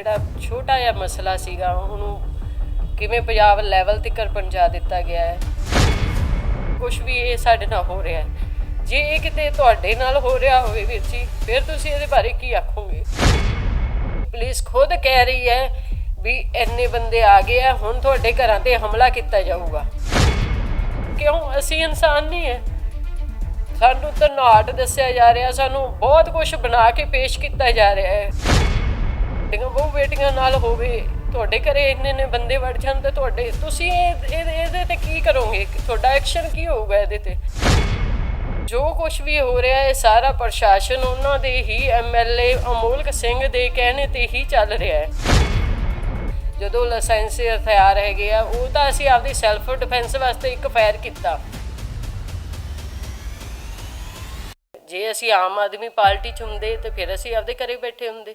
ਜਿਹੜਾ ਛੋਟਾ ਜਿਹਾ ਮਸਲਾ ਸੀਗਾ, ਉਹਨੂੰ ਕਿਵੇਂ ਪੰਜਾਬ ਲੈਵਲ ਤੱਕ ਪਹੁੰਚਾ ਦਿੱਤਾ ਗਿਆ ਹੈ? ਕੁਝ ਵੀ ਇਹ ਸਾਡੇ ਨਾਲ ਹੋ ਰਿਹਾ ਹੈ। ਜੇ ਇਹ ਕਿਤੇ ਤੁਹਾਡੇ ਨਾਲ ਹੋ ਰਿਹਾ ਹੋਵੇ ਵੀਰ ਜੀ, ਫਿਰ ਤੁਸੀਂ ਇਹਦੇ ਬਾਰੇ ਕੀ ਆਖੋਗੇ? ਪੁਲਿਸ ਖੁਦ ਕਹਿ ਰਹੀ ਹੈ ਵੀ ਇੰਨੇ ਬੰਦੇ ਆ ਗਏ ਆ, ਹੁਣ ਤੁਹਾਡੇ ਘਰਾਂ ਤੇ ਹਮਲਾ ਕੀਤਾ ਜਾਊਗਾ। ਕਿਉਂ? ਅਸੀਂ ਇਨਸਾਨ ਨਹੀਂ ਹੈ। ਸਾਨੂੰ ਤਾਂ ਦੱਸਿਆ ਜਾ ਰਿਹਾ, ਸਾਨੂੰ ਬਹੁਤ ਕੁਝ ਬਣਾ ਕੇ ਪੇਸ਼ ਕੀਤਾ ਜਾ ਰਿਹਾ ਹੈ। ਬੇਟੀਆਂ ਬਹੁ ਬੇਟੀਆਂ ਨਾਲ ਹੋਵੇ, ਤੁਹਾਡੇ ਘਰੇ ਇੰਨੇ ਨੇ ਬੰਦੇ ਵੜ ਜਾਣ ਤੇ ਤੁਹਾਡੇ, ਤੁਸੀਂ ਇਹ, ਇਹ- ਇਹਦੇ ਤੇ ਕੀ ਕਰੋਗੇ? ਤੁਹਾਡਾ ਐਕਸ਼ਨ ਕੀ ਹੋਊਗਾ ਇਹਦੇ ਤੇ? ਜੋ ਕੁਝ ਵੀ ਹੋ ਰਿਹਾ ਹੈ, ਸਾਰਾ ਪ੍ਰਸ਼ਾਸਨ ਉਹਨਾਂ ਦੇ ਹੀ ਐਮਐਲਏ ਅਮੋਲਕ ਸਿੰਘ ਦੇ ਕਹਿਣੇ ਤੇ ਹੀ ਚੱਲ ਰਿਹਾ ਹੈ। ਜਦੋਂ ਲਾਇਸੈਂਸੀ ਹਥਿਆਰ ਹੈਗੇ ਆ, ਉਹ ਤਾਂ ਅਸੀਂ ਆਪਦੀ ਸੈਲਫ ਡਿਫੈਂਸ ਵਾਸਤੇ ਇੱਕ ਫਾਇਰ ਕੀਤਾ। ਜੇ ਅਸੀਂ ਆਮ ਆਦਮੀ ਪਾਰਟੀ ਚ ਹੁੰਦੇ, ਤੇ ਫਿਰ ਅਸੀਂ ਆਪਦੇ ਘਰੇ ਬੈਠੇ ਹੁੰਦੇ।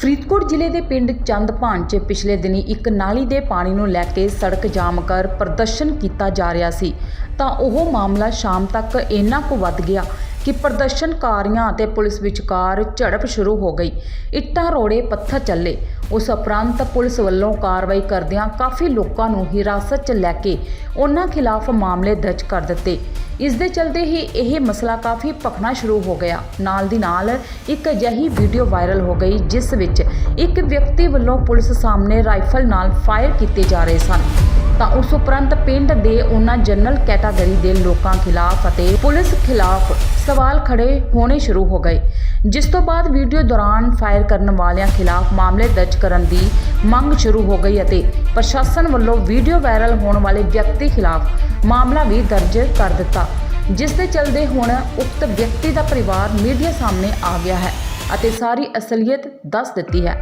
ਫਰੀਦਕੋਟ ਜ਼ਿਲ੍ਹੇ ਦੇ ਪਿੰਡ ਚੰਦਪਾਨ 'ਚ ਪਿਛਲੇ ਦਿਨੀ ਇੱਕ ਨਾਲੀ ਦੇ ਪਾਣੀ ਨੂੰ ਲੈ ਕੇ ਸੜਕ ਜਾਮ ਕਰ ਪ੍ਰਦਰਸ਼ਨ ਕੀਤਾ ਜਾ ਰਿਹਾ ਸੀ। ਤਾਂ ਉਹ ਮਾਮਲਾ ਸ਼ਾਮ ਤੱਕ ਇੰਨਾ ਕੁ ਵੱਧ ਗਿਆ ਕਿ ਪ੍ਰਦਰਸ਼ਨਕਾਰੀਆਂ ਅਤੇ ਪੁਲਿਸ ਵਿਚਕਾਰ ਝੜਪ ਸ਼ੁਰੂ ਹੋ ਗਈ। ਇੱਟਾਂ ਰੋੜੇ ਪੱਥਰ ਚੱਲੇ। ਉਸ ਉਪਰੰਤ ਪੁਲਿਸ ਵੱਲੋਂ ਕਾਰਵਾਈ ਕਰਦਿਆਂ ਕਾਫੀ ਲੋਕਾਂ ਨੂੰ ਹਿਰਾਸਤ 'ਚ ਲੈ ਕੇ ਉਹਨਾਂ ਖਿਲਾਫ ਮਾਮਲੇ ਦਰਜ ਕਰ ਦਿੱਤੇ। ਇਸ ਦੇ ਚਲਦੇ ਹੀ ਇਹ ਮਸਲਾ ਕਾਫੀ ਭਖਣਾ ਸ਼ੁਰੂ ਹੋ ਗਿਆ। ਨਾਲ ਦੀ ਨਾਲ ਇੱਕ ਅਜਿਹੀ ਵੀਡੀਓ ਵਾਇਰਲ ਹੋ ਗਈ, ਜਿਸ ਵਿੱਚ ਇੱਕ ਵਿਅਕਤੀ ਵੱਲੋਂ ਪੁਲਿਸ ਸਾਹਮਣੇ ਰਾਈਫਲ ਨਾਲ ਫਾਇਰ ਕੀਤੇ ਜਾ ਰਹੇ ਸਨ। ਤਾਂ ਉਸ ਉਪਰੰਤ ਪਿੰਡ ਦੇ ਉਹਨਾਂ ਜਨਰਲ ਕੈਟਾਗਰੀ ਦੇ ਲੋਕਾਂ ਖਿਲਾਫ ਅਤੇ ਪੁਲਿਸ ਖਿਲਾਫ ਸਵਾਲ ਖੜੇ ਹੋਣੇ ਸ਼ੁਰੂ ਹੋ ਗਏ, ਜਿਸ ਤੋਂ ਬਾਅਦ ਵੀਡੀਓ ਦੌਰਾਨ ਫਾਇਰ ਕਰਨ ਵਾਲਿਆਂ ਖਿਲਾਫ ਮਾਮਲੇ ਦਰਜ ਕਰਨ ਦੀ ਮੰਗ ਸ਼ੁਰੂ ਹੋ ਗਈ ਅਤੇ ਪ੍ਰਸ਼ਾਸਨ ਵੱਲੋਂ ਵੀਡੀਓ ਵਾਇਰਲ ਹੋਣ ਵਾਲੇ ਵਿਅਕਤੀ ਖਿਲਾਫ ਮਾਮਲਾ ਵੀ ਦਰਜ ਕਰ ਦਿੱਤਾ, ਜਿਸ ਦੇ ਚਲਦੇ ਹੁਣ ਉਕਤ ਵਿਅਕਤੀ ਦਾ ਪਰਿਵਾਰ ਮੀਡੀਆ ਸਾਹਮਣੇ ਆ ਗਿਆ ਹੈ ਅਤੇ ਸਾਰੀ ਅਸਲੀਅਤ ਦੱਸ ਦਿੱਤੀ ਹੈ।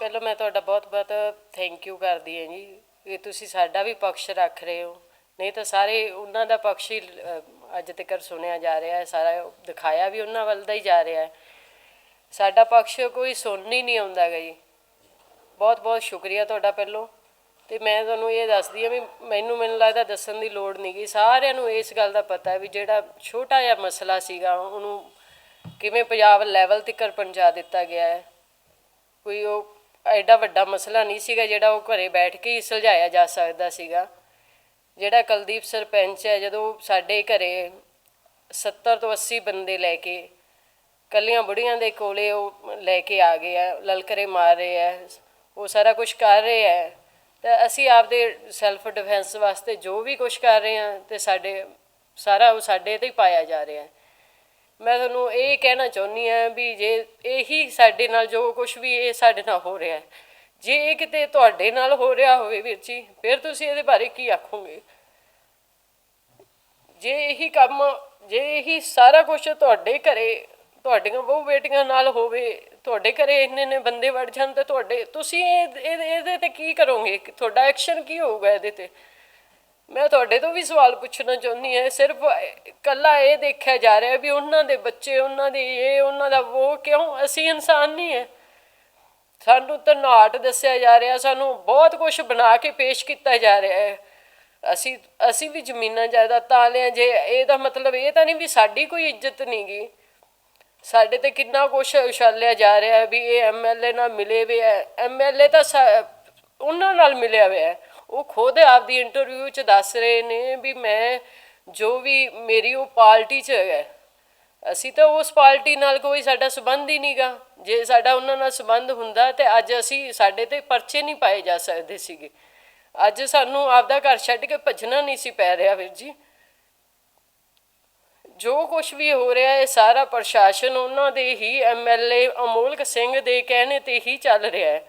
ਪਹਿਲਾਂ ਮੈਂ ਤੁਹਾਡਾ ਬਹੁਤ-ਬਹੁਤ ਥੈਂਕ ਯੂ ਕਰਦੀ ਹਾਂ ਜੀ ਕਿ ਤੁਸੀਂ ਸਾਡਾ ਵੀ ਪਕਸ਼ ਰੱਖ ਰਹੇ ਹੋ। ਨਹੀਂ ਤਾਂ ਸਾਰੇ ਉਹਨਾਂ ਦਾ ਪਕਸ਼ ਹੀ ਅਹ, ਅੱਜ ਤੱਕ ਸੁਣਿਆ ਜਾ ਰਿਹਾ ਹੈ ਸਾਰਾ ਦਿਖਾਇਆ ਵੀ ਉਹਨਾਂ ਵੱਲ ਦਾ ਹੀ ਜਾ ਰਿਹਾ ਹੈ। ਸਾਡਾ ਪਕਸ਼ ਕੋਈ ਸੁਣਨ ਹੀ ਨਹੀਂ ਆਉਂਦਾ ਗਾ ਜੀ। ਬਹੁਤ-ਬਹੁਤ ਸ਼ੁਕਰੀਆ ਤੁਹਾਡਾ ਪਹਿਲੋਂ। ਤੇ ਮੈਂ ਤੁਹਾਨੂੰ ਇਹ ਦੱਸਦੀ ਹਾਂ ਵੀ ਮੈਨੂੰ ਮੈਨੂੰ ਲੱਗਦਾ ਦੱਸਣ ਦੀ ਲੋੜ ਨਹੀਂ ਗਈ। ਸਾਰਿਆਂ ਨੂੰ ਇਸ ਗੱਲ ਦਾ ਪਤਾ ਹੈ ਵੀ ਜਿਹੜਾ ਛੋਟਾ ਜਿਹਾ ਮਸਲਾ ਸੀਗਾ ਉਹਨੂੰ ਕਿਵੇਂ ਪੰਜਾਬ ਲੈਵਲ ਤੱਕ ਪਹੁੰਚਾ ਦਿੱਤਾ ਗਿਆ ਹੈ। ਕੋਈ ਉਹ ਐਡਾ ਵੱਡਾ ਮਸਲਾ ਨਹੀਂ ਸੀਗਾ ਜਿਹੜਾ ਉਹ ਘਰੇ ਬੈਠ ਕੇ ਹੀ ਸੁਲਝਾਇਆ ਜਾ ਸਕਦਾ ਸੀਗਾ। ਜਿਹੜਾ ਕੁਲਦੀਪ ਸਰਪੰਚ ਹੈ, ਜਦੋਂ ਸਾਡੇ ਘਰੇ 70 ਤੋਂ 80 ਬੰਦੇ ਲੈ ਕੇ ਕੱਲੀਆਂ ਬੁੜੀਆਂ ਦੇ ਕੋਲੇ ਉਹ ਲੈ ਕੇ ਆ ਗਏ ਆ, ਲਲਕਰੇ ਮਾਰ ਰਹੇ ਆ, ਉਹ ਸਾਰਾ ਕੁਝ ਕਰ ਰਹੇ ਆ। ਤਾਂ ਅਸੀਂ ਆਪਦੇ ਸੈਲਫ ਡਿਫੈਂਸ ਵਾਸਤੇ ਜੋ ਵੀ ਕੁਝ ਕਰ ਰਹੇ ਆ, ਤੇ ਸਾਡੇ ਸਾਰਾ ਉਹ ਸਾਡੇ ਤੇ ਹੀ ਪਾਇਆ ਜਾ ਰਿਹਾ। ਹੈ ਮੈਂ ਤੁਹਾਨੂੰ ਇਹ ਕਹਿਣਾ ਚਾਹੁੰਦੀ ਹਾਂ ਵੀ ਜੇ ਇਹੀ ਸਾਡੇ ਨਾਲ ਜੋ ਕੁਝ ਵੀ ਇਹ ਸਾਡੇ ਨਾਲ ਹੋ ਰਿਹਾ ਹੈ, ਜੇ ਇਹ ਕਿਤੇ ਤੁਹਾਡੇ ਨਾਲ ਹੋ ਰਿਹਾ ਹੋਵੇ ਵੀਰ ਜੀ, ਫਿਰ ਤੁਸੀਂ ਇਹਦੇ ਬਾਰੇ ਕੀ ਆਖੋਗੇ? ਜੇ ਇਹੀ ਕੰਮ, ਜੇ ਇਹੀ ਸਾਰਾ ਕੁਝ ਤੁਹਾਡੇ ਘਰੇ, ਤੁਹਾਡੀਆਂ ਬਹੁ ਬੇਟੀਆਂ ਨਾਲ ਹੋਵੇ, ਤੁਹਾਡੇ ਘਰੇ ਇੰਨੇ ਨੇ ਬੰਦੇ ਵੜ ਜਾਣ ਤੇ ਤੁਹਾਡੇ, ਤੁਸੀਂ ਇਹ, ਇਹ- ਇਹਦੇ ਤੇ ਕੀ ਕਰੋਗੇ? ਤੁਹਾਡਾ ਐਕਸ਼ਨ ਕੀ ਹੋਊਗਾ ਇਹਦੇ ਤੇ? ਮੈਂ ਤੁਹਾਡੇ ਤੋਂ ਵੀ ਸਵਾਲ ਪੁੱਛਣਾ ਚਾਹੁੰਦੀ ਹਾਂ। ਸਿਰਫ ਕੱਲਾ ਇਹ ਦੇਖਿਆ ਜਾ ਰਿਹਾ ਵੀ ਉਹਨਾਂ ਦੇ ਬੱਚੇ, ਉਹਨਾਂ ਦੇ ਇਹ, ਉਹਨਾਂ ਦਾ ਉਹ ਕਿਉਂ? ਅਸੀਂ ਇਨਸਾਨ ਨਹੀਂ ਹੈ। ਸਾਨੂੰ ਤਾਂ ਦੱਸਿਆ ਜਾ ਰਿਹਾ, ਸਾਨੂੰ ਬਹੁਤ ਕੁਝ ਬਣਾ ਕੇ ਪੇਸ਼ ਕੀਤਾ ਜਾ ਰਿਹਾ ਹੈ। ਅਸੀਂ ਅਸੀਂ ਵੀ ਜ਼ਮੀਨਾਂ ਜਾਇਦਾਦਾਂ ਲਿਆ ਜੇ ਇਹਦਾ ਮਤਲਬ ਇਹ ਤਾਂ ਨਹੀਂ ਵੀ ਸਾਡੀ ਕੋਈ ਇੱਜ਼ਤ ਨਹੀਂ ਗੀ। ਸਾਡੇ ਤੇ ਕਿੰਨਾ ਕੁਝ ਉਛਾਲਿਆ ਜਾ ਰਿਹਾ ਹੈ ਵੀ ਇਹ ਐਮਐਲਏ ਨਾਲ ਮਿਲੇ ਵੇ ਹੈ। ਐਮਐਲਏ ਤਾਂ ਸਾ- ਉਹਨਾਂ ਨਾਲ ਮਿਲਿਆ ਹੋਇਆ ਹੈ। ਉਹ ਖੁਦ ਆਪਦੀ ਇੰਟਰਵਿਊ 'ਚ ਦੱਸ ਰਹੇ ਨੇ ਵੀ ਮੈਂ ਜੋ ਵੀ ਮੇਰੀ ਉਹ ਪਾਰਟੀ 'ਚ ਹੈ, ਅਸੀਂ ਤਾਂ ਉਸ ਪਾਰਟੀ ਨਾਲ ਕੋਈ ਸਾਡਾ ਸਬੰਧ ਹੀ ਨਹੀਂਗਾ ਜੇ ਸਾਡਾ ਉਹਨਾਂ ਨਾਲ ਸਬੰਧ ਹੁੰਦਾ ਤੇ ਅੱਜ ਅਸੀਂ ਸਾਡੇ ਤੇ ਪਰਚੇ ਨਹੀਂ ਪਾਏ ਜਾ ਸਕਦੇ ਸੀਗੇ। ਅੱਜ ਸਾਨੂੰ ਆਪਦਾ ਘਰ ਛੱਡ ਕੇ ਭੱਜਣਾ ਨਹੀਂ ਸੀ ਪੈ ਰਿਹਾ ਵੀਰ ਜੀ। ਜੋ ਕੁਝ ਵੀ ਹੋ ਰਿਹਾ ਹੈ ਸਾਰਾ ਪ੍ਰਸ਼ਾਸਨ ਉਹਨਾਂ ਦੇ ਹੀ ਐਮਐਲਏ ਅਮੋਲਕ ਸਿੰਘ ਦੇ ਕਹਿਣੇ ਤੇ ਹੀ ਚੱਲ ਰਿਹਾ ਹੈ।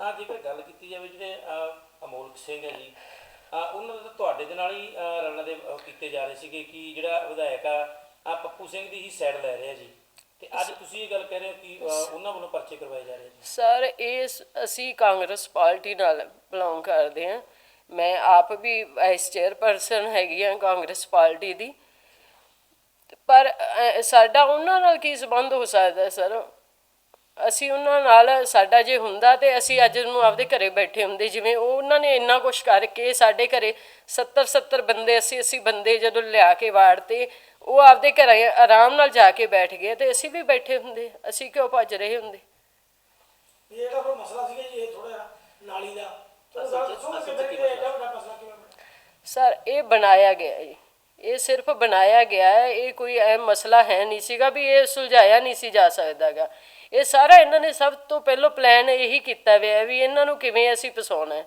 ਹਾਂ ਜੇਕਰ ਗੱਲ ਕੀਤੀ ਜਾਵੇ ਜਿਹੜੇ ਅਹ, ਅਮੋਲਕ ਸਿੰਘ ਹੈ ਜੀ ਉਹਨਾਂ ਦਾ ਤੁਹਾਡੇ ਦੇ ਨਾਲ ਹੀ ਰਲਣ ਦੇ ਕੀਤੇ ਜਾ ਰਹੇ ਸੀਗੇ ਕਿ ਜਿਹੜਾ ਵਿਧਾਇਕ ਆ ਪੱਪੂ ਸਿੰਘ ਦੀ ਹੀ ਸਾਈਡ ਲੈ ਰਿਹਾ ਜੀ। ਤੇ ਅੱਜ ਤੁਸੀਂ ਇਹ ਗੱਲ ਕਹਿ ਰਹੇ ਹੋ ਕਿ ਉਹਨਾਂ ਵੱਲੋਂ ਪਰਚੇ ਕਰਵਾਏ ਜਾ ਰਹੇ ਜੀ। ਸਰ ਇਹ ਅਸੀਂ ਕਾਂਗਰਸ ਪਾਰਟੀ ਨਾਲ ਬਿਲੋਂਗ ਕਰਦੇ ਹਾਂ। ਮੈਂ ਆਪ ਵੀ ਵਾਈਸ ਚੇਅਰਪਰਸਨ ਹੈਗੀ ਹਾਂ ਕਾਂਗਰਸ ਪਾਰਟੀ ਦੀ। ਪਰ ਸਾਡਾ ਉਹਨਾਂ ਨਾਲ ਕੀ ਸੰਬੰਧ ਹੋ ਸਕਦਾ ਸਰ? ਅਸੀਂ ਉਹਨਾਂ ਨਾਲ ਸਾਡਾ ਜੇ ਹੁੰਦਾ ਤੇ ਅਸੀਂ ਅੱਜ ਨੂੰ ਆਪਦੇ ਘਰੇ ਬੈਠੇ ਹੁੰਦੇ ਜਿਵੇਂ ਉਹ ਉਹਨਾਂ ਨੇ ਇੰਨਾ ਕੁਛ ਕਰਕੇ ਸਾਡੇ ਘਰੇ 70 70 ਬੰਦੇ 80 80 ਬੰਦੇ ਜਦੋਂ ਲਿਆ ਕੇ ਵਾੜਤੇ ਉਹ ਆਪਦੇ ਘਰੇ ਆਰਾਮ ਨਾਲ ਜਾ ਕੇ ਬੈਠ ਗਏ ਤੇ ਅਸੀਂ ਵੀ ਬੈਠੇ ਹੁੰਦੇ ਅਸੀਂ ਕਿਉਂ ਭੱਜ ਰਹੇ ਹੁੰਦੇ? ਇਹ ਜਿਹੜਾ ਕੋਈ ਮਸਲਾ ਸੀਗਾ ਜੀ ਇਹ ਥੋੜਾ ਨਾਲੀ ਦਾ। ਸਰ ਇਹ ਬਣਾਇਆ ਗਿਆ ਜੀ। ਇਹ ਸਿਰਫ ਬਣਾਇਆ ਗਿਆ ਹੈ ਇਹ ਕੋਈ ਐ ਮਸਲਾ ਹੈ ਨਹੀਂ ਸੀਗਾ ਵੀ ਇਹ ਸੁਲਝਾਇਆ ਨਹੀਂ ਸੀ ਜਾ ਸਕਦਾਗਾ। ਇਹ ਸਾਰਾ ਇਹਨਾਂ ਨੇ ਸਭ ਤੋਂ ਪਹਿਲਾਂ ਪਲਾਨ ਇਹੀ ਕੀਤਾ ਹੋਇਆ ਵੀ ਇਹਨਾਂ ਨੂੰ ਕਿਵੇਂ ਅਸੀਂ ਫਸਾਉਣਾ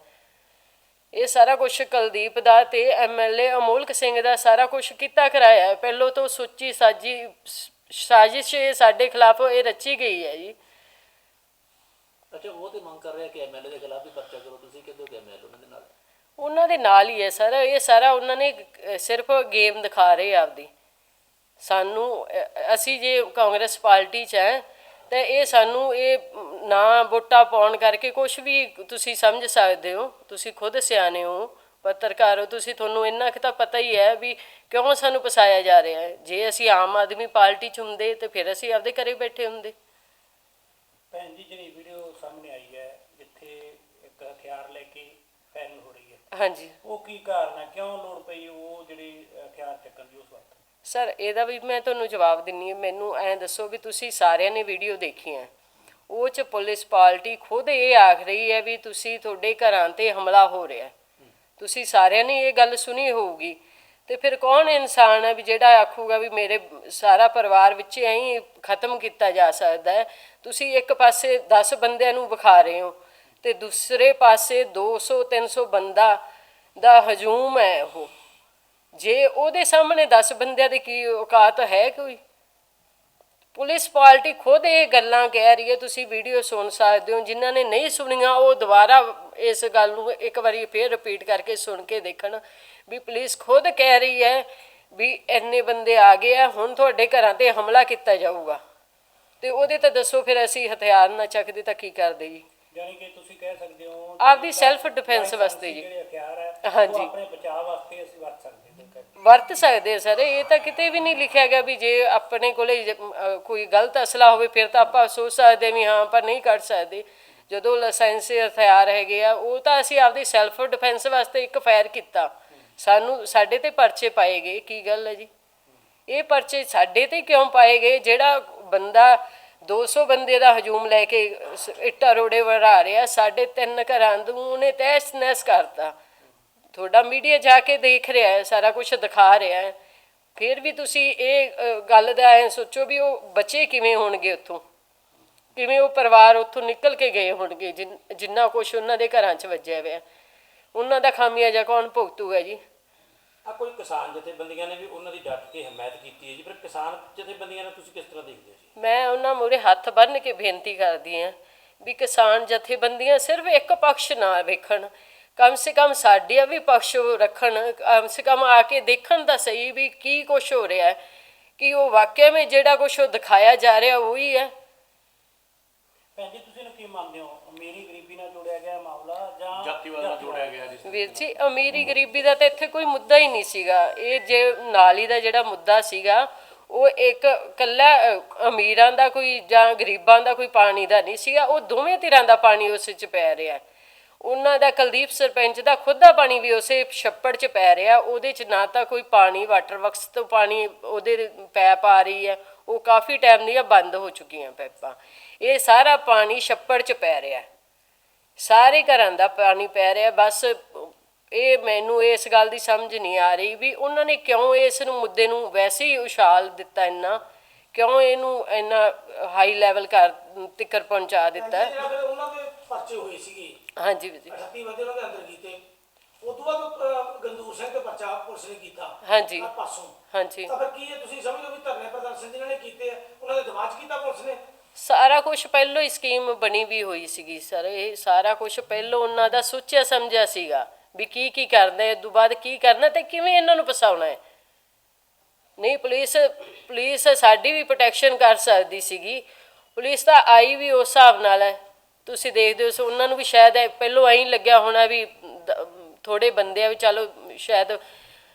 ਇਹ ਸਾਰਾ ਕੁਝ ਕੁਲਦੀਪ ਦਾ ਤੇ ਐਮਐਲਏ ਅਮੋਲਕ ਸਿੰਘ ਦਾ ਸਾਰਾ ਕੁਝ ਕੀਤਾ ਕਰਾਇਆ ਪਹਿਲੋਂ ਤੋਂ ਸੁੱਚੀ ਸਾਜੀ ਸਾਜ਼ਿਸ਼ ਇਹ ਸਾਡੇ ਖਿਲਾਫ ਇਹ ਰਚੀ ਗਈ ਹੈ ਜੀ। ਅੱਛਾ ਉਹ ਤੇ ਮੰਗ ਕਰ ਰਿਹਾ ਕਿ ਐਮਐਲਏ ਦੇ ਖਿਲਾਫ ਵੀ ਪਰਚਾ ਕਰੋ। ਤੁਸੀਂ ਕਿਦੋਂ ਕਿ ਐਮਐਲਏ ਉਹਨਾਂ ਦੇ ਨਾਲ। ਉਹਨਾਂ ਦੇ ਨਾਲ ਹੀ ਹੈ ਸਰ। ਇਹ ਸਾਰਾ ਉਹਨਾਂ ਨੇ ਸਿਰਫ ਗੇਮ ਦਿਖਾ ਰਹੇ ਆਪਦੀ। ਸਾਨੂੰ ਅਸੀਂ ਜੇ ਕਾਂਗਰਸ ਪਾਰਟੀ 'ਚ ਹੈ ਤੇ ਇਹ ਸਾਨੂੰ ਇਹ ਨਾ ਵੋਟਾਂ ਪਾਉਣ ਕਰਕੇ ਕੁਝ ਵੀ ਤੁਸੀਂ ਸਮਝ ਸਕਦੇ ਹੋ ਤੁਸੀਂ ਖੁਦ ਸਿਆਣੇ ਹੋ ਪੱਤਰਕਾਰ ਹੋ ਤੁਸੀਂ ਤੁਹਾਨੂੰ ਇੰਨਾ ਕੁ ਤਾਂ ਪਤਾ ਹੀ ਹੈ ਵੀ ਕਿਉਂ ਸਾਨੂੰ ਫਸਾਇਆ ਜਾ ਰਿਹਾ ਹੈ। ਜੇ ਅਸੀਂ ਆਮ ਆਦਮੀ ਪਾਰਟੀ 'ਚ ਹੁੰਦੇ ਤੇ ਫਿਰ ਅਸੀਂ ਆਪਦੇ ਘਰੇ ਬੈਠੇ ਹੁੰਦੇ। ਭੈਣ ਜੀ ਜਿਹੜੀ ਵੀਡੀਓ ਸਾਹਮਣੇ ਆਈ ਹੈ ਜਿੱਥੇ ਇੱਕ ਹਥਿਆਰ ਲੈ ਕੇ ਫੈਨਲ ਹੋ ਰਹੀ ਹੈ। ਹਾਂਜੀ। ਉਹ ਕੀ ਕਾਰਨ ਹੈ? ਕਿਉਂ ਲੋੜ ਪਈ ਉਹ ਜਿਹੜੀ ਹਥਿਆਰ ਚੱਕਣ ਦੀ ਉਸ ਵਕਤ ਸਰ ਇਹਦਾ ਵੀ ਮੈਂ ਤੁਹਾਨੂੰ ਜਵਾਬ ਦਿੰਨੀ ਹਾਂ। ਮੈਨੂੰ ਐਂ ਦੱਸੋ ਵੀ ਤੁਸੀਂ ਸਾਰਿਆਂ ਨੇ ਵੀਡੀਓ ਦੇਖੀ ਹੈ। ਉਹ ਚ ਪੁਲਿਸ ਪਾਰਟੀ ਖੁਦ ਇਹ ਆਖ ਰਹੀ ਹੈ ਵੀ ਤੁਸੀਂ ਤੁਹਾਡੇ ਘਰਾਂ ਤੇ ਹਮਲਾ ਹੋ ਰਿਹਾ ਤੁਸੀਂ ਸਾਰਿਆਂ ਨੇ ਇਹ ਗੱਲ ਸੁਣੀ ਹੋਊਗੀ। ਤੇ ਫਿਰ ਕੌਣ ਇਨਸਾਨ ਹੈ ਵੀ ਜਿਹੜਾ ਆਖੂਗਾ ਵੀ ਮੇਰੇ ਸਾਰਾ ਪਰਿਵਾਰ ਵਿੱਚ ਐਂ ਹੀ ਖਤਮ ਕੀਤਾ ਜਾ ਸਕਦਾ ਹੈ? ਤੁਸੀਂ ਇੱਕ ਪਾਸੇ 10 ਬੰਦਿਆਂ ਨੂੰ ਵਿਖਾ ਰਹੇ ਹੋ ਤੇ ਦੂਸਰੇ ਪਾਸੇ 200 300 ਬੰਦਾ ਦਾ ਹਜੂਮ ਹੈ ਉਹ। ਜੇ ਉਹਦੇ ਸਾਹਮਣੇ 10 ਬੰਦਿਆਂ ਦੀ ਕੀ ਔਕਾਤ ਹੈ ਕੋਈ ਪੁਲਿਸ ਪਾਰਟੀ ਖੁਦ ਇਹ ਗੱਲਾਂ ਕਹਿ ਰਹੀ ਹੈ ਤੁਸੀਂ ਵੀਡੀਓ ਸੁਣ ਸਕਦੇ ਹੋ ਜਿਨ੍ਹਾਂ ਨੇ ਨਹੀਂ ਸੁਣੀਆਂ ਉਹ ਦੁਬਾਰਾ ਇਸ ਗੱਲ ਨੂੰ ਇੱਕ ਵਾਰੀ ਫੇਰ ਰਿਪੀਟ ਕਰਕੇ ਸੁਣ ਕੇ ਦੇਖਣ ਵੀ ਪੁਲਿਸ ਖੁਦ ਕਹਿ ਰਹੀ ਹੈ ਵੀ ਇੰਨੇ ਬੰਦੇ ਆ ਗਏ ਆ ਹੁਣ ਤੁਹਾਡੇ ਘਰਾਂ ਤੇ ਹਮਲਾ ਕੀਤਾ ਜਾਊਗਾ ਤੇ ਉਹਦੇ ਤਾਂ ਦੱਸੋ ਫਿਰ ਅਸੀਂ ਹਥਿਆਰ ਨਾ ਚੱਕਦੇ ਤਾਂ ਕੀ ਕਰਦੇ ਜੀ ਯਾਨੀ ਕਿ ਤੁਸੀਂ ਕਹਿ ਸਕਦੇ ਹੋ ਆਪਦੀ self defense ਵਾਸਤੇ ਜੀ। ਜਿਹੜੇ ਹਥਿਆਰ ਹੈ ਹਾਂਜੀ। ਆਪਣੇ ਬਚਾਅ ਵਾਸਤੇ ਅਸੀਂ ਵਰਤ ਸਕਦੇ ਸਰ ਇਹ ਤਾਂ ਕਿਤੇ ਵੀ ਨਹੀਂ ਲਿਖਿਆ ਗਿਆ ਵੀ ਜੇ ਆਪਣੇ ਕੋਲੇ ਜ- ਅਹ, ਕੋਈ ਗਲਤ ਅਸਲਾ ਹੋਵੇ, ਫਿਰ ਤਾਂ ਆਪਾਂ ਸੋਚ ਸਕਦੇ ਹਾਂ ਵੀ ਹਾਂ ਪਰ ਨਹੀਂ ਕੱਢ ਸਕਦੇ। ਜਦੋਂ ਲਾਇਸੈਂਸੀ ਹਥਿਆਰ ਹੈਗੇ ਆ, ਉਹ ਤਾਂ ਅਸੀਂ ਆਪਦੀ ਸੈਲਫ ਡਿਫੈਂਸ ਵਾਸਤੇ ਇੱਕ ਫਾਇਰ ਕੀਤਾ। ਸਾਨੂੰ, ਸਾਡੇ ਤੇ ਪਰਚੇ ਪਾਏ ਗਏ, ਕੀ ਗੱਲ ਹੈ ਜੀ? ਇਹ ਪਰਚੇ ਸਾਡੇ ਤੇ ਕਿਉਂ ਪਾਏ ਗਏ? ਜਿਹੜਾ ਬੰਦਾ 200 ਬੰਦੇ ਦਾ ਹਜੂਮ ਲੈ ਕੇ ਸ- ਇੱਟਾਂ ਰੋੜੇ ਵੜਾ ਰਿਹਾ, ਸਾਡੇ ਤਿੰਨ ਘਰਾਂ ਨੂੰ ਉਹਨੇ ਤਹਿਸ ਨਹਿਸ ਕਰਤਾ। ਤੁਹਾਡਾ ਮੀਡੀਆ ਜਾ ਕੇ ਦੇਖ ਰਿਹਾ ਹੈ ਸਾਰਾ ਕੁਝ ਦਿਖਾ ਰਿਹਾ ਹੈ। ਫਿਰ ਵੀ ਤੁਸੀਂ ਇਹ ਗੱਲ ਦਾ ਐ ਸੋਚੋ ਵੀ ਉਹ ਬੱਚੇ ਕਿਵੇਂ ਹੋਣਗੇ ਉੱਥੋਂ? ਕਿਵੇਂ ਉਹ ਪਰਿਵਾਰ ਉੱਥੋਂ ਨਿਕਲ ਕੇ ਗਏ ਹੋਣਗੇ ਜਿਨ- ਕੁਝ ਉਹਨਾਂ ਦੇ ਘਰਾਂ 'ਚ ਵੱਜਿਆ ਹੋਇਆ। ਉਹਨਾਂ ਦਾ ਖਾਮਿਆਜਾ ਕੌਣ ਭੁਗਤੂਗਾ ਜੀ? ਆ ਕੋਈ ਕਿਸਾਨ ਜਥੇਬੰਦੀਆਂ ਨੇ ਵੀ ਉਹਨਾਂ ਦੀ ਡਟ ਕੇ ਹਮਾਇਤ ਕੀਤੀ ਹੈ ਜੀ ਪਰ ਕਿਸਾਨ ਜਥੇਬੰਦੀਆਂ ਨੂੰ ਤੁਸੀਂ ਕਿਸ ਤਰ੍ਹਾਂ ਦੇਖਦੇ ਹੋ ਜੀ? ਮੈਂ ਉਹਨਾਂ ਮੂਹਰੇ ਹੱਥ ਬੰਨ੍ਹ ਕੇ ਬੇਨਤੀ ਕਰਦੀ ਹਾਂ ਵੀ ਕਿਸਾਨ ਜਥੇਬੰਦੀਆਂ ਸਿਰਫ ਇੱਕ ਪਕਸ਼ ਨਾ ਵੇਖਣ। ਕਮ ਸੇ ਕਮ ਸਾਡੀਆਂ ਵੀ ਪਕਸ਼ ਰੱਖਣ ਕਮ ਸੇ ਕਮ ਆ ਕੇ ਦੇਖਣ ਤਾਂ ਸਹੀ ਵੀ ਕੀ ਕੁਝ ਹੋ ਰਿਹਾ ਹੈ। ਕਿ ਉਹ ਵਾਕਿਆ ਵਿੱਚ ਜਿਹੜਾ ਕੁਝ ਉਹ ਦਿਖਾਇਆ ਜਾ ਰਿਹਾ ਉਹੀ ਹੈ। ਭੈਣ ਜੀ ਤੁਸੀਂ ਨੂੰ ਕੀ ਮੰਨਦੇ ਹੋ? ਅਮੀਰੀ ਗਰੀਬੀ ਨਾਲ ਜੋੜਿਆ ਗਿਆ ਮਾਮਲਾ ਜਾਂ ਜਾਤੀਵਾਦ ਨਾਲ ਜੋੜਿਆ ਗਿਆ ਜਿਸ ਵੀਰ ਜੀ ਅਮੀਰੀ ਗਰੀਬੀ ਦਾ ਤਾਂ ਇੱਥੇ ਕੋਈ ਮੁੱਦਾ ਹੀ ਨਹੀਂ ਸੀਗਾ। ਇਹ ਜੇ ਨਾਲੀ ਦਾ ਜਿਹੜਾ ਮੁੱਦਾ ਸੀਗਾ ਉਹ ਇੱਕ ਕੱਲਾ ਅਮੀਰਾਂ ਦਾ ਕੋਈ ਜਾਂ ਗਰੀਬਾਂ ਦਾ ਕੋਈ ਪਾਣੀ ਦਾ ਨਹੀਂ ਸੀਗਾ ਉਹ ਦੋਵੇਂ ਧਿਰਾਂ ਦਾ ਪਾਣੀ ਉਸ ਵਿੱਚ ਪੈ ਰਿਹਾ ਹੈ। ਉਹਨਾਂ ਦਾ ਕੁਲਦੀਪ ਸਰਪੰਚ ਦਾ ਖੁਦ ਦਾ ਪਾਣੀ ਵੀ ਉਸੇ ਛੱਪੜ 'ਚ ਪੈ ਰਿਹਾ, ਉਹਦੇ 'ਚ ਨਾ ਤਾਂ ਕੋਈ ਪਾਣੀ, ਵਾਟਰ ਵਰਕਸ ਤੋਂ ਪਾਣੀ ਉਹਦੇ ਪੈਪ ਆ ਰਹੀ ਹੈ, ਉਹ ਕਾਫੀ ਟਾਈਮ ਦੀਆਂ ਬੰਦ ਹੋ ਚੁੱਕੀਆਂ ਪੈਪਾਂ। ਇਹ ਸਾਰਾ ਪਾਣੀ ਛੱਪੜ 'ਚ ਪੈ ਰਿਹਾ ਸਾਰੇ ਘਰਾਂ ਦਾ ਪਾਣੀ ਪੈ ਰਿਹਾ, ਬਸ ਇਹ ਮੈਨੂੰ ਇਸ ਗੱਲ ਦੀ ਸਮਝ ਨਹੀਂ ਆ ਰਹੀ ਵੀ ਉਹਨਾਂ ਨੇ ਕਿਉਂ ਇਸ ਨੂੰ ਮੁੱਦੇ ਨੂੰ ਵੈਸੇ ਹੀ ਉਛਾਲ ਦਿੱਤਾ ਇੰਨਾ, ਕਿਉਂ ਇਹਨੂੰ ਇੰਨਾ ਹਾਈ ਲੈਵਲ ਕਰ, ਤਿੱਕਰ ਪਹੁੰਚਾ ਦਿੱਤਾ। ਜਿਹੜਾ ਫਿਰ ਉਹਨਾਂ ਦੇ ਪਰਚੇ ਹੋਏ ਸੀਗੇ। ਹਾਂਜੀ ਵੀਰ ਜੀ। 38 ਬੰਦੇ ਉਹਨਾਂ ਦੇ ਅੰਦਰ ਕੀਤੇ। ਉਸ ਤੋਂ ਬਾਅਦ ਅਹ, ਗੰਦੂਰ ਸਿੰਘ ਤੇ ਪਰਚਾ ਪੁਲਿਸ ਨੇ ਕੀਤਾ। ਹਾਂਜੀ। ਆਹ ਪਾਸੋਂ। ਹਾਂਜੀ। ਤਾਂ ਫਿਰ ਕੀ ਇਹ ਤੁਸੀਂ ਸਮਝਦੇ ਹੋ ਵੀ ਧਰਨੇ ਪ੍ਰਦਰਸ਼ਨ ਜਿਹਨਾਂ ਨੇ ਕੀਤੇ ਆ, ਉਹਨਾਂ ਦੇ ਦਿਮਾਗ 'ਚ ਕੀਤਾ ਪੁਲਿਸ ਨੇ? ਸਾਰਾ ਕੁਝ ਪਹਿਲਾਂ ਹੀ ਸਕੀਮ ਬਣੀ ਵੀ ਹੋਈ ਸੀਗੀ ਸਰ। ਇਹ ਸਾਰਾ ਕੁਝ ਪਹਿਲਾਂ ਉਹਨਾਂ ਦਾ ਸੋਚਿਆ ਸਮਝਿਆ ਸੀਗਾ ਵੀ ਕੀ ਕੀ ਕਰਨਾ ਹੈ ਤੋਂ ਬਾਅਦ ਕੀ ਕਰਨਾ ਤੇ ਕਿਵੇਂ ਇਹਨਾਂ ਨੂੰ ਫਸਾਉਣਾ ਹੈ। ਨਹੀਂ ਪੁਲਿਸ ਪੁਲਿਸ ਸਾਡੀ ਵੀ ਪ੍ਰੋਟੈਕਸ਼ਨ ਕਰ ਸਕਦੀ ਸੀਗੀ। ਪੁਲਿਸ ਤਾਂ ਆਈ ਵੀ ਉਸ ਹਿਸਾਬ ਨਾਲ ਹੈ। ਤੁਸੀਂ ਦੇਖਦੇ ਹੋ ਸੋ ਉਹਨਾਂ ਨੂੰ ਵੀ ਸ਼ਾਇਦ ਪਹਿਲੋਂ ਐਂ ਲੱਗਿਆ ਹੋਣਾ ਵੀ ਥੋੜੇ ਬੰਦੇ ਆ ਵੀ ਚਲੋ ਸ਼ਾਇਦ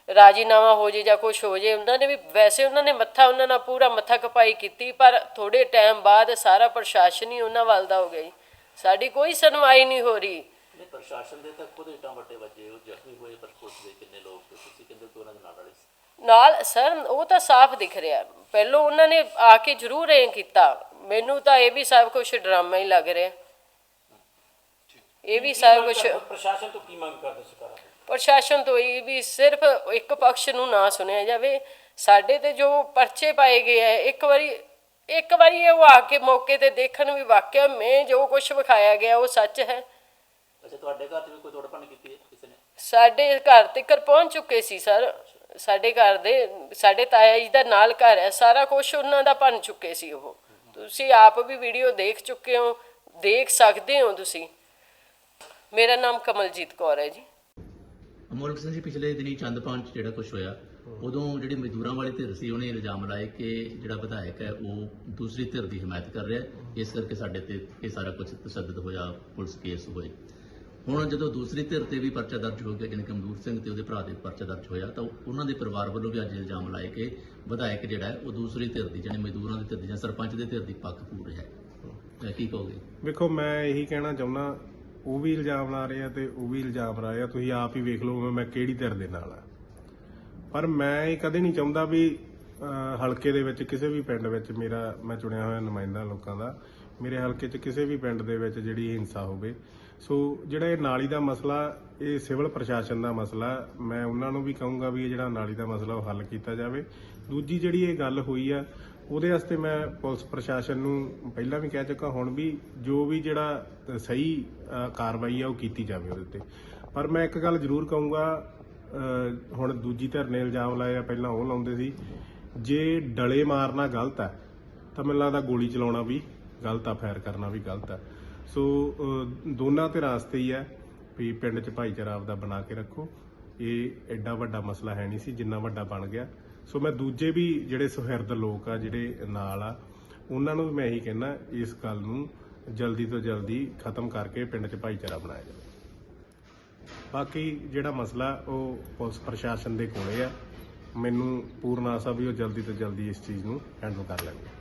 ਰਾਜੀਨਾਮਾ ਹੋ ਜੇ ਜਾਂ ਕੁਝ ਹੋ ਜੇ। ਉਹਨਾਂ ਨੇ ਵੀ ਵੈਸੇ ਉਹਨਾਂ ਨੇ ਮੱਥਾ ਉਹਨਾਂ ਨਾਲ ਪੂਰਾ ਮੱਥਾ ਕਪਾਈ ਕੀਤੀ ਪਰ ਥੋੜੇ ਟਾਈਮ ਬਾਅਦ ਸਾਰਾ ਪ੍ਰਸ਼ਾਸਨ ਹੀ ਉਹਨਾਂ ਵੱਲ ਦਾ ਹੋ ਜੀ। ਸਾਡੀ ਕੋਈ ਸੁਣਵਾਈ ਨਹੀਂ ਹੋ ਰਹੀ। ਨਹੀਂ ਪ੍ਰਸ਼ਾਸਨ ਦੇ ਤਾਂ ਖੁਦ ਇੱਟਾਂ ਵੱਟੇ ਵੱਜੇ ਉਹ ਜ਼ਖਮੀ ਹੋਏ ਪਰ ਪੁਲਿਸ ਦੇ ਕਿੰਨੇ ਲੋਕ ਤੇ ਤੁਸੀਂ ਕਹਿੰਦੇ ਕਿ ਉਹਨਾਂ ਦੇ ਨਾਲ ਵਾਲੇ ਸੀ? ਨਾਲ ਸਰ ਉਹ ਤਾਂ ਸਾਫ਼ ਦਿਖ ਰਿਹਾ। ਪਹਿਲੋਂ ਉਹਨਾਂ ਨੇ ਆ ਕੇ ਜ਼ਰੂਰ ਇਹ ਕੀਤਾ। ਮੈਨੂੰ ਤਾਂ ਇਹ ਵੀ ਸਭ ਕੁਝ ਡਰਾਮਾ ਹੀ ਲੱਗ ਰਿਹਾ। ਇਹ ਵੀ ਸਭ ਕੁਝ ਪ੍ਰਸ਼ਾਸਨ ਤੋਂ ਕੀ ਮੰਗ ਕਰਦੇ ਸਰਕਾਰ ਪ੍ਰਸ਼ਾਸਨ ਤੋਂ ਇਹ ਵੀ ਸਿਰਫ ਇੱਕ ਪਕਸ਼ ਨੂੰ ਨਾ ਸੁਣਿਆ ਜਾਵੇ। ਸਾਡੇ ਤੇ ਜੋ ਪਰਚੇ ਪਾਏ ਗਏ ਹੈ ਇੱਕ ਵਾਰੀ ਇੱਕ ਵਾਰੀ ਇਹ ਉਹ ਆ ਕੇ ਮੌਕੇ ਤੇ ਦੇਖਣ ਵੀ ਵਾਕਿਆ ਮੈਂ ਜੋ ਕੁਝ ਵਿਖਾਇਆ ਗਿਆ ਉਹ ਸੱਚ ਹੈ। ਅੱਛਾ ਤੁਹਾਡੇ ਘਰ 'ਚ ਵੀ ਕੋਈ ਤੋੜਪਣ ਕੀਤੀ ਹੈ ਕਿਸੇ ਨੇ? ਸਾਡੇ ਘਰ ਤੱਕ ਪਹੁੰਚ ਚੁੱਕੇ ਸੀ ਸਰ। ਸਾਡੇ ਘਰ ਦੇ ਸਾਡੇ ਤਾਇਆ ਜੀ ਦਾ ਨਾਲ ਘਰ ਹੈ ਸਾਰਾ ਕੁਝ ਉਹਨਾਂ ਦਾ ਭੰਨ ਚੁੱਕੇ ਸੀ ਉਹ। ਤੁਸੀਂ ਆਪ ਵੀ ਵੀਡੀਓ ਦੇਖ ਚੁੱਕੇ ਹੋ ਦੇਖ ਸਕਦੇ ਹੋ ਤੁਸੀਂ। ਮੇਰਾ ਨਾਮ ਕਮਲਜੀਤ ਕੌਰ ਹੈ ਜੀ। ਅਮੋਲਕ ਸਿੰਘ ਜੀ ਪਿਛਲੇ ਦਿਨੀ ਚੰਦਪਾਨ ਚ ਜਿਹੜਾ ਕੁਝ ਹੋਇਆ ਉਦੋਂ ਜਿਹੜੀ ਮਜ਼ਦੂਰਾਂ ਵਾਲੀ ਧਿਰ ਸੀ ਉਹਨੇ ਇਲਜ਼ਾਮ ਲਾਏ ਕਿ ਜਿਹੜਾ ਵਿਧਾਇਕ ਹੈ ਉਹ ਦੂਸਰੀ ਧਿਰ ਦੀ ਹਮਾਇਤ ਕਰ ਰਿਹਾ ਹੈ। ਇਸ ਕਰਕੇ ਸਾਡੇ ਤੇ ਇਹ ਸਾਰਾ ਕੁਝ ਤਸ਼ੱਦਦ ਹੋਇਆ ਪੁਲਿਸ ਕੇਸ ਹੋਏ। ਹੁਣ ਜਦੋਂ ਦੂਸਰੀ ਧਿਰ ਤੇ ਵੀ ਪਰਚਾ ਦਰਜ ਹੋ ਗਿਆ ਜਿਵੇਂ ਕਿ ਮਜ਼ਦੂਰ ਸਿੰਘ ਤੇ ਉਹਦੇ ਭਰਾ ਦੇ ਪਰਚਾ ਦਰਜ ਹੋਇਆ ਤਾਂ ਉਹਨਾਂ ਦੇ ਪਰਿਵਾਰ ਵੱਲੋਂ ਵੀ ਅੱਜ ਇਲਜ਼ਾਮ ਲਾਏ ਕਿ ਵਿਧਾਇਕ ਜਿਹੜਾ ਹੈ ਉਹ ਦੂਸਰੀ ਧਿਰ ਦੀ ਜਾਣੀ ਮਜ਼ਦੂਰਾਂ ਦੀ ਧਿਰ ਦੀ ਜਾਂ ਸਰਪੰਚ ਦੇ ਧਿਰ ਦੀ ਪੱਖ ਪੂਰ ਰਿਹਾ ਹੈ ਕੀ ਕਹੋਗੇ? ਵੇਖੋ ਮੈਂ ਇਹੀ ਕਹਿਣਾ ਚਾਹੁੰਦਾ ਉਹ ਵੀ ਇਲਜ਼ਾਮ ਲਾ ਰਹੇ ਆ ਤੇ ਉਹ ਵੀ ਇਲਜ਼ਾਮ ਲਾ ਰਹੇ ਆ। ਤੁਸੀਂ ਆਪ ਹੀ ਵੇਖ ਲਓ ਮੈਂ ਕਿਹੜੀ ਧਿਰ ਦੇ ਨਾਲ ਆ। ਪਰ ਮੈਂ ਇਹ ਕਦੇ ਨਹੀਂ ਚਾਹੁੰਦਾ ਵੀ ਹਲਕੇ ਦੇ ਵਿੱਚ ਕਿਸੇ ਵੀ ਪਿੰਡ ਵਿੱਚ ਮੇਰਾ, ਮੈਂ ਚੁਣਿਆ ਹੋਇਆ ਨੁਮਾਇੰਦਾ ਲੋਕਾਂ ਦਾ, ਮੇਰੇ ਹਲਕੇ 'ਚ ਕਿਸੇ ਵੀ ਪਿੰਡ ਦੇ ਵਿੱਚ ਜਿਹੜੀ ਹਿੰਸਾ ਹੋਵੇ। ਸੋ ਜਿਹੜਾ ਇਹ ਨਾਲੀ ਦਾ ਮਸਲਾ, ਇਹ ਸਿਵਲ ਪ੍ਰਸ਼ਾਸਨ ਦਾ ਮਸਲਾ, ਮੈਂ ਉਹਨਾਂ ਨੂੰ ਵੀ ਕਹੂੰਗਾ ਵੀ ਇਹ ਜਿਹੜਾ ਨਾਲੀ ਦਾ ਮਸਲਾ ਉਹ ਹੱਲ ਕੀਤਾ ਜਾਵੇ। ਦੂਜੀ ਜਿਹੜੀ ਇਹ ਗੱਲ ਹੋਈ ਆ, ਉਹਦੇ ਵਾਸਤੇ ਮੈਂ ਪੁਲਿਸ ਪ੍ਰਸ਼ਾਸਨ ਨੂੰ ਪਹਿਲਾਂ ਵੀ ਕਹਿ ਚੁੱਕਾ, ਹੁਣ ਵੀ ਜੋ ਵੀ ਜਿਹੜਾ ਸਹੀ ਕਾਰਵਾਈ ਆ ਉਹ ਕੀਤੀ ਜਾਵੇ ਉਹਦੇ ਉੱਤੇ ਪਰ ਮੈਂ ਇੱਕ ਗੱਲ ਜ਼ਰੂਰ ਕਹੂੰਗਾ ਹੁਣ ਦੂਜੀ ਧਿਰ ਨੇ ਇਲਜ਼ਾਮ ਲਾਇਆ ਪਹਿਲਾਂ ਉਹ ਲਾਉਂਦੇ ਸੀ, ਜੇ ਡਲੇ ਮਾਰਨਾ ਗਲਤ ਹੈ ਤਾਂ ਮੈਨੂੰ ਲੱਗਦਾ ਗੋਲੀ ਚਲਾਉਣਾ ਵੀ ਗਲਤ ਆ, ਫਾਇਰ ਕਰਨਾ ਵੀ ਗਲਤ ਆ। ਸੋ ਦੋਨਾਂ ਧਿਰਾਂ ਵਾਸਤੇ ਹੀ ਹੈ ਵੀ ਪਿੰਡ 'ਚ ਭਾਈਚਾਰਾ ਆਪਦਾ ਬਣਾ ਕੇ ਰੱਖੋ। ਇਹ ਐਡਾ ਵੱਡਾ ਮਸਲਾ ਹੈ ਨਹੀਂ ਸੀ, ਜਿੰਨਾ ਵੱਡਾ ਬਣ ਗਿਆ। ਸੋ ਮੈਂ ਦੂਜੇ ਵੀ ਜਿਹੜੇ ਸੁਹਿਰਦ ਲੋਕ ਆ, ਜਿਹੜੇ ਨਾਲ ਆ, ਉਹਨਾਂ ਨੂੰ ਵੀ ਮੈਂ ਇਹੀ ਕਹਿਣਾ ਇਸ ਗੱਲ ਨੂੰ ਜਲਦੀ ਤੋਂ ਜਲਦੀ ਖਤਮ ਕਰਕੇ ਪਿੰਡ 'ਚ ਭਾਈਚਾਰਾ ਬਣਾਇਆ ਜਾਵੇ। ਬਾਕੀ ਜਿਹੜਾ ਮਸਲਾ ਉਹ ਪੁਲਿਸ ਪ੍ਰਸ਼ਾਸਨ ਦੇ ਕੋਲੇ ਆ, ਮੈਨੂੰ ਪੂਰਨ ਆਸਾ ਵੀ ਉਹ ਜਲਦੀ ਤੋਂ ਜਲਦੀ ਇਸ ਚੀਜ਼ ਨੂੰ ਹੈਂਡਲ ਕਰ ਲੈਣਗੇ।